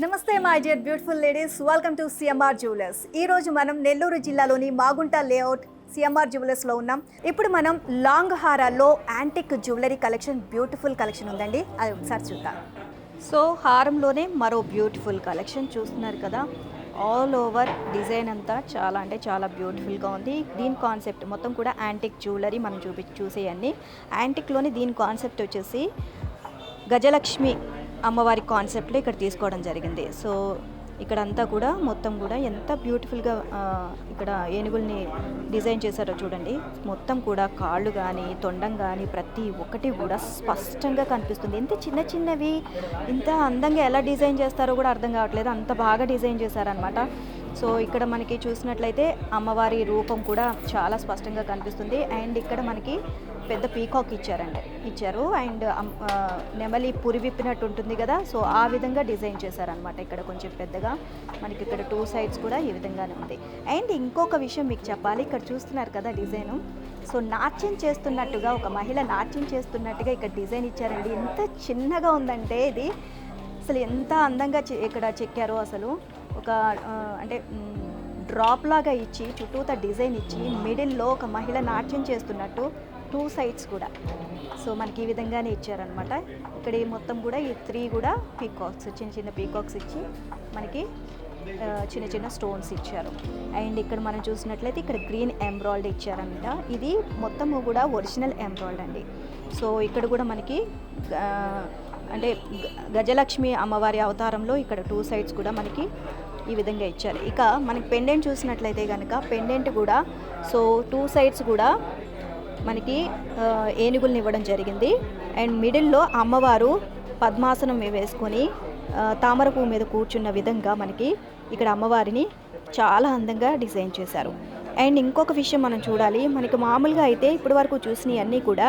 నమస్తే my dear beautiful ladies welcome to CMR jewellers ఈ రోజు మనం నెల్లూరు జిల్లాలోని మాగుంట లేఅవుట్ సిఎంఆర్ జ్యువెలర్స్లో ఉన్నాం. ఇప్పుడు మనం long హారాల్లో antique jewellery collection beautiful collection ఉందండి. అది ఒకసారి చూద్దాం. సో హారంలోనే మరో బ్యూటిఫుల్ కలెక్షన్ చూస్తున్నారు కదా. ఆల్ ఓవర్ డిజైన్ అంతా చాలా అంటే చాలా బ్యూటిఫుల్గా ఉంది. దీని కాన్సెప్ట్ మొత్తం కూడా యాంటిక్ జ్యువెలరీ మనం చూపి చూసేయండి. యాంటిక్లోని దీని కాన్సెప్ట్ వచ్చేసి గజలక్ష్మి అమ్మవారి కాన్సెప్ట్లో ఇక్కడ తీసుకోవడం జరిగింది. సో ఇక్కడ అంతా కూడా మొత్తం కూడా ఎంత బ్యూటిఫుల్గా ఇక్కడ ఏనుగుల్ని డిజైన్ చేశారో చూడండి. మొత్తం కూడా కాళ్ళు కానీ తొండం కానీ ప్రతి ఒక్కటి కూడా స్పష్టంగా కనిపిస్తుంది. ఎంత చిన్న చిన్నవి ఇంత అందంగా ఎలా డిజైన్ చేస్తారో కూడా అర్థం కావట్లేదు. అంత బాగా డిజైన్ చేశారనమాట సో ఇక్కడ మనకి చూసినట్లయితే అమ్మవారి రూపం కూడా చాలా స్పష్టంగా కనిపిస్తుంది. అండ్ ఇక్కడ మనకి పెద్ద పీకాక్ ఇచ్చారండి. ఇచ్చారు. అండ్ నెమలి పురి విప్పినట్టు ఉంటుంది కదా సో ఆ విధంగా డిజైన్ చేశారనమాట ఇక్కడ కొంచెం పెద్దగా. మనకి ఇక్కడ టూ సైడ్స్ కూడా ఈ విధంగానే ఉంది. అండ్ ఇంకొక విషయం మీకు చెప్పాలి. ఇక్కడ చూస్తున్నారు కదా డిజైను. సో నాట్యం చేస్తున్నట్టుగా ఒక మహిళ నాట్యం చేస్తున్నట్టుగా ఇక్కడ డిజైన్ ఇచ్చారండి. ఎంత చిన్నగా ఉందంటే ఇది అసలు ఎంత అందంగా ఇక్కడ చెక్కారో అసలు. ఒక అంటే డ్రాప్ లాగా ఇచ్చి చుట్టూతా డిజైన్ ఇచ్చి మిడిల్లో ఒక మహిళ నాట్యం చేస్తున్నట్టు టూ సైడ్స్ కూడా. సో మనకి ఈ విధంగానే ఇచ్చారనమాట ఇక్కడ ఈ మొత్తం కూడా ఈ త్రీ కూడా పీకాక్స్ చిన్న చిన్న పీకాక్స్ ఇచ్చి మనకి చిన్న చిన్న స్టోన్స్ ఇచ్చారు. అండ్ ఇక్కడ మనం చూసినట్లయితే ఇక్కడ గ్రీన్ ఎంబ్రాయిడ్ ఇచ్చారనమాట ఇది మొత్తము కూడా ఒరిజినల్ ఎంబ్రాయిడ్ అండి. సో ఇక్కడ కూడా మనకి అంటే గజలక్ష్మి అమ్మవారి అవతారంలో ఇక్కడ టూ సైడ్స్ కూడా మనకి ఈ విధంగా ఇచ్చారు. ఇక మనకి పెండెంట్ చూసినట్లయితే కనుక పెండెంట్ కూడా సో టూ సైడ్స్ కూడా మనకి ఆ, ఏనుగుల్ని ఇవ్వడం జరిగింది. అండ్ మిడిల్లో అమ్మవారు పద్మాసనం వేసుకొని తామర పువ్వు మీద కూర్చున్న విధంగా మనకి ఇక్కడ అమ్మవారిని చాలా అందంగా డిజైన్ చేశారు. అండ్ ఇంకొక విషయం మనం చూడాలి. మనకి మామూలుగా అయితే ఇప్పటి వరకు చూసినవి అన్నీ కూడా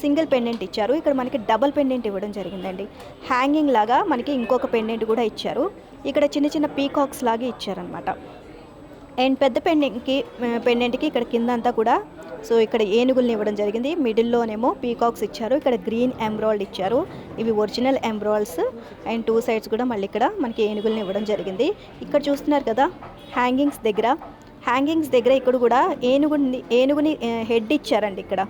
సింగిల్ పెండెంట్ ఇచ్చారు. ఇక్కడ మనకి డబల్ పెండెంట్ ఇవ్వడం జరిగిందండి. హ్యాంగింగ్ లాగా మనకి ఇంకొక పెండెంట్ కూడా ఇచ్చారు. ఇక్కడ చిన్న చిన్న పీకాక్స్ లాగా ఇచ్చారనమాట అండ్ పెద్ద పెండెంట్కి పెండెంట్కి ఇక్కడ కింద అంతా కూడా సో ఇక్కడ ఏనుగుల్ని ఇవ్వడం జరిగింది. మిడిల్లోనేమో పీకాక్స్ ఇచ్చారు. ఇక్కడ గ్రీన్ ఎంబ్రాయిడ్ ఇచ్చారు. ఇవి original embroids and two sides కూడా మళ్ళీ ఇక్కడ మనకి ఏనుగుల్ని ఇవ్వడం జరిగింది. ఇక్కడ చూస్తున్నారు కదా హ్యాంగింగ్స్ దగ్గర. హ్యాంగింగ్స్ దగ్గర ఇక్కడ కూడా ఏనుగుని ఏనుగుని హెడ్ ఇచ్చారండి ఇక్కడ.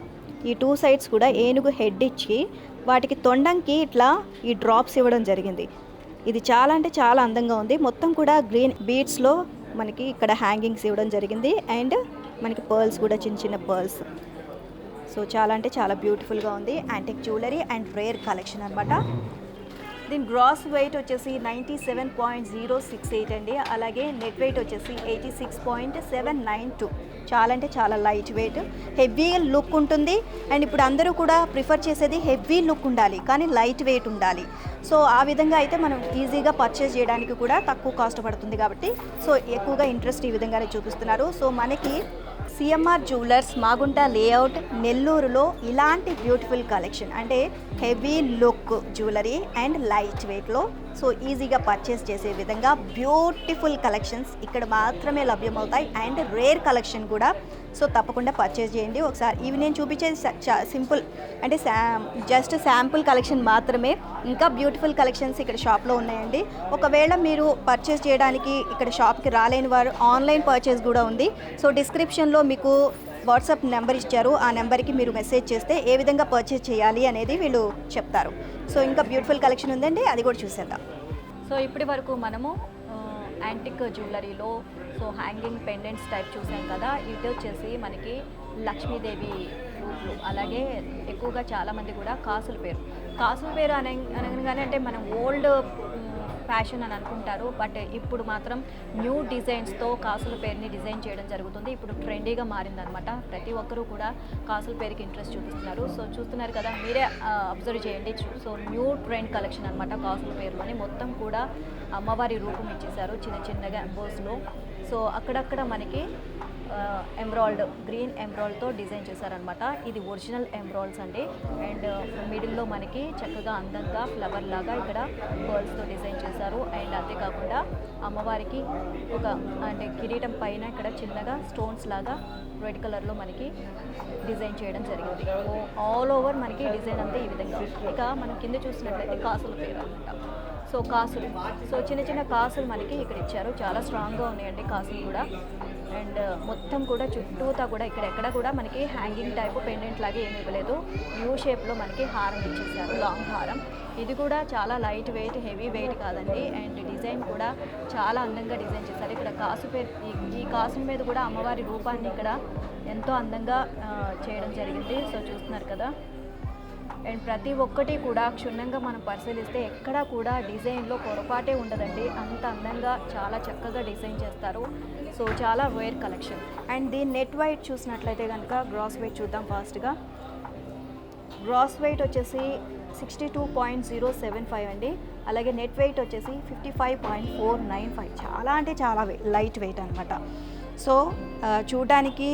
ఈ టూ సైడ్స్ కూడా ఏనుగు హెడ్ ఇచ్చి వాటికి తొండంకి ఇట్లా ఈ డ్రాప్స్ ఇవ్వడం జరిగింది. ఇది చాలా అంటే చాలా అందంగా ఉంది. మొత్తం కూడా గ్రీన్ బీడ్స్లో మనకి ఇక్కడ హ్యాంగింగ్స్ ఇవ్వడం జరిగింది. అండ్ మనకి పర్ల్స్ కూడా చిన్న చిన్న పర్ల్స్. సో చాలా అంటే చాలా బ్యూటిఫుల్గా ఉంది. Antique jewellery and rare collection అనమాట దీని గ్రాస్ వెయిట్ వచ్చేసి ninety seven point zero six eight అండి. అలాగే నెట్ వెయిట్ వచ్చేసి eighty six point seven nine two. చాలా అంటే చాలా లైట్ వెయిట్. హెవీ లుక్ ఉంటుంది. అండ్ ఇప్పుడు అందరూ కూడా ప్రిఫర్ చేసేది హెవీ లుక్ ఉండాలి. కానీ లైట్ వెయిట్ ఉండాలి. సో ఆ విధంగా అయితే మనం ఈజీగా పర్చేస్ చేయడానికి కూడా తక్కువ కాస్ట్ పడుతుంది కాబట్టి సో ఎక్కువగా ఇంట్రెస్ట్ ఈ విధంగానే చూపిస్తున్నారు. సో మనకి సిఎంఆర్ జ్యువెలర్స్ మాగుంట లేఅవుట్ నెల్లూరులో ఇలాంటి బ్యూటిఫుల్ కలెక్షన్ అంటే heavy look jewellery and light వెయిట్లో సో ఈజీగా పర్చేస్ చేసే విధంగా బ్యూటిఫుల్ కలెక్షన్స్ ఇక్కడ మాత్రమే లభ్యమవుతాయి. అండ్ రేర్ కలెక్షన్ కూడా సో తప్పకుండా పర్చేస్ చేయండి. ఒకసారి ఇవి నేను చూపించేది చా- సింపుల్ అంటే శా జస్ట్ శాంపుల్ కలెక్షన్ మాత్రమే. ఇంకా బ్యూటిఫుల్ కలెక్షన్స్ ఇక్కడ షాప్లో ఉన్నాయండి. ఒకవేళ మీరు పర్చేస్ చేయడానికి ఇక్కడ షాప్కి రాలేని వారు ఆన్లైన్ పర్చేస్ కూడా ఉంది. సో డిస్క్రిప్షన్లో మీకు వాట్సాప్ నెంబర్ ఇచ్చారు. ఆ నెంబర్కి మీరు మెసేజ్ చేస్తే ఏ విధంగా పర్చేస్ చేయాలి అనేది వీళ్ళు చెప్తారు. సో ఇంకా బ్యూటిఫుల్ కలెక్షన్ ఉందండి. అది కూడా చూసేద్దాం. సో ఇప్పటి వరకు మనము యాంటిక్ జ్యువెలరీలో సో హ్యాంగింగ్ పెండెంట్స్ టైప్ చూసాం కదా ఇది వచ్చేసి మనకి లక్ష్మీదేవి రూపులు అలాగే ఎక్కువగా చాలామంది కూడా కాసుల పేరు. కాసుల పేరు అనగానే అంటే మనం ఓల్డ్ ఫ్యాషన్ అని అనుకుంటారు. బట్ ఇప్పుడు మాత్రం న్యూ డిజైన్స్తో కాసుల పేరుని డిజైన్ చేయడం జరుగుతుంది. ఇప్పుడు ట్రెండీగా మారిందనమాట ప్రతి ఒక్కరూ కూడా కాసుల పేరుకి ఇంట్రెస్ట్ చూపిస్తున్నారు. సో చూస్తున్నారు కదా మీరే అబ్జర్వ్ చేయండి. సో న్యూ ట్రెండ్ కలెక్షన్ అనమాట కాసుల పేరులోని. మొత్తం కూడా అమ్మవారి రూపం ఇచ్చేసారు చిన్న చిన్నగా ఎంబోస్లో సో అక్కడక్కడ మనకి ఎంబ్రాయిడ్ గ్రీన్ ఎంబ్రాయిడ్తో డిజైన్ చేశారనమాట ఇది ఒరిజినల్ ఎంబ్రాయిడ్స్ అండి. అండ్ మిడిల్లో uh, మనకి చక్కగా అందంగా ఫ్లవర్ లాగా ఇక్కడ పర్ల్స్తో డిజైన్ చేశారు. అండ్ అంతేకాకుండా అమ్మవారికి ఒక అంటే కిరీటం పైన ఇక్కడ చిన్నగా స్టోన్స్ లాగా రెడ్ కలర్లో మనకి డిజైన్ చేయడం జరిగింది. ఆల్ ఓవర్ మనకి డిజైన్ అంతా ఈ విధంగా. ఇక మనం కింద చూసినట్లయితే కాసుల పేరు అనమాట సో కాసులు సో చిన్న చిన్న కాసులు మనకి ఇక్కడ ఇచ్చారు. చాలా స్ట్రాంగ్గా ఉన్నాయండి కాసులు కూడా. అండ్ మొత్తం కూడా చుట్టూతా కూడా ఇక్కడ ఎక్కడ కూడా మనకి హ్యాంగింగ్ టైప్ పెండెంట్ లాగా ఏమి ఇవ్వలేదు. యూ షేప్లో మనకి హారం ఇచ్చేసారు లాంగ్ హారం. ఇది కూడా చాలా లైట్ వెయిట్ హెవీ వెయిట్ కాదండి. అండ్ డిజైన్ కూడా చాలా అందంగా డిజైన్ చేశారు. ఇక్కడ కాసు ఈ- కాసు మీద కూడా అమ్మవారి రూపాన్ని ఇక్కడ ఎంతో అందంగా చేయడం జరిగింది. సో చూస్తున్నారు కదా. అండ్ ప్రతి ఒక్కటి కూడా క్షుణ్ణంగా మనం పరిశీలిస్తే ఎక్కడా కూడా డిజైన్లో పొరపాటే ఉండదండి. అంత అందంగా చాలా చక్కగా డిజైన్ చేస్తారు. సో చాలా వేర్ కలెక్షన్. అండ్ దీని నెట్ వైట్ చూసినట్లయితే కనుక గ్రాస్ వెయిట్ చూద్దాం ఫాస్ట్గా. గ్రాస్ వెయిట్ వచ్చేసి sixty two point zero seven five అండి. అలాగే నెట్ వెయిట్ వచ్చేసి fifty five point four nine five. చాలా అంటే చాలా లైట్ వెయిట్ అనమాట సో చూడడానికి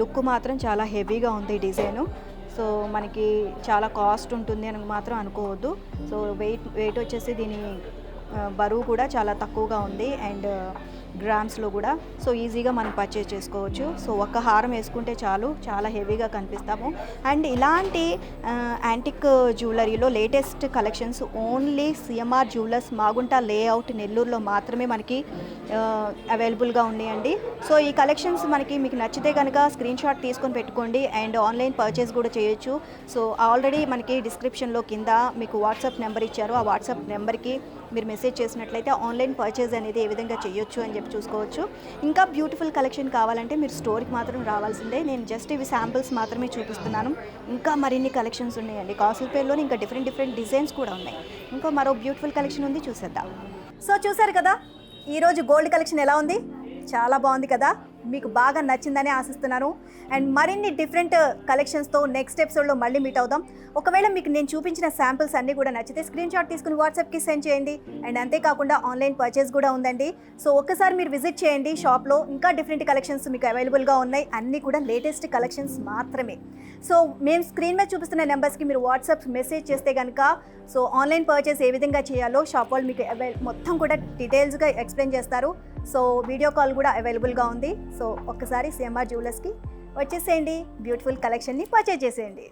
లుక్ మాత్రం చాలా హెవీగా ఉంది డిజైను. సో మనకి చాలా కాస్ట్ ఉంటుంది అని మాత్రం అనుకోవద్దు. సో వెయిట్ వెయిట్ వచ్చేసి దీని బరువు కూడా చాలా తక్కువగా ఉంది. అండ్ గ్రామ్స్లో కూడా. సో ఈజీగా మనం పర్చేజ్ చేసుకోవచ్చు. సో ఒక్క హారం వేసుకుంటే చాలు. చాలా హెవీగా కనిపిస్తాము. అండ్ ఇలాంటి antique జ్యువెలరీలో latest collections only CMR jewellers Magunta layout నెల్లూరులో మాత్రమే మనకి అవైలబుల్గా ఉన్నాయండి. సో ఈ కలెక్షన్స్ మనకి మీకు నచ్చితే కనుక స్క్రీన్ షాట్ తీసుకొని పెట్టుకోండి. అండ్ ఆన్లైన్ పర్చేస్ కూడా చేయొచ్చు. సో ఆల్రెడీ మనకి డిస్క్రిప్షన్లో కింద మీకు వాట్సాప్ నెంబర్ ఇచ్చారు. ఆ వాట్సాప్ నెంబర్కి మీరు మెసేజ్ చేసినట్లయితే ఆన్లైన్ పర్చేస్ అనేది ఏ విధంగా చేయొచ్చు అని చెప్పి చూసుకోవచ్చు. ఇంకా బ్యూటిఫుల్ కలెక్షన్ కావాలంటే మీరు స్టోర్కి మాత్రం రావాల్సిందే. నేను జస్ట్ ఇవి శాంపిల్స్ మాత్రమే చూపిస్తున్నాను. ఇంకా మరిన్ని కలెక్షన్స్ ఉన్నాయండి. కాసుల పేర్లో ఇంకా డిఫరెంట్ డిఫరెంట్ డిజైన్స్ కూడా ఉన్నాయి. ఇంకా మరో బ్యూటిఫుల్ కలెక్షన్ ఉంది చూసేద్దాం. సో చూసారు కదా ఈరోజు గోల్డ్ కలెక్షన్ ఎలా ఉంది? చాలా బాగుంది కదా. మీకు బాగా నచ్చిందని ఆశిస్తున్నాను. అండ్ మరిన్ని డిఫరెంట్ కలెక్షన్స్తో నెక్స్ట్ ఎపిసోడ్లో మళ్ళీ మీట్ అవుదాం. ఒకవేళ మీకు నేను చూపించిన శాంపిల్స్ అన్నీ కూడా నచ్చితే స్క్రీన్ షాట్ తీసుకుని వాట్సాప్కి సెండ్ చేయండి. అండ్ అంతేకాకుండా ఆన్లైన్ పర్చేస్ కూడా ఉందండి. సో ఒక్కసారి మీరు విజిట్ చేయండి షాప్లో. ఇంకా డిఫరెంట్ కలెక్షన్స్ మీకు అవైలబుల్గా ఉన్నాయి. అన్నీ కూడా లేటెస్ట్ కలెక్షన్స్ మాత్రమే. సో మేము స్క్రీన్ మీద చూపిస్తున్న నెంబర్స్కి మీరు వాట్సాప్ మెసేజ్ చేస్తే కనుక సో ఆన్లైన్ పర్చేస్ ఏ విధంగా చేయాలో షాప్ వాళ్ళు మీకు మొత్తం కూడా డీటెయిల్స్గా ఎక్స్ప్లెయిన్ చేస్తారు. సో వీడియో కాల్ కూడా అవైలబుల్గా ఉంది. సో ఒక్కసారి సిఎంఆర్ జ్యువెలర్స్కి వచ్చేసేయండి. బ్యూటిఫుల్ కలెక్షన్ని పర్చేజ్ చేసేయండి.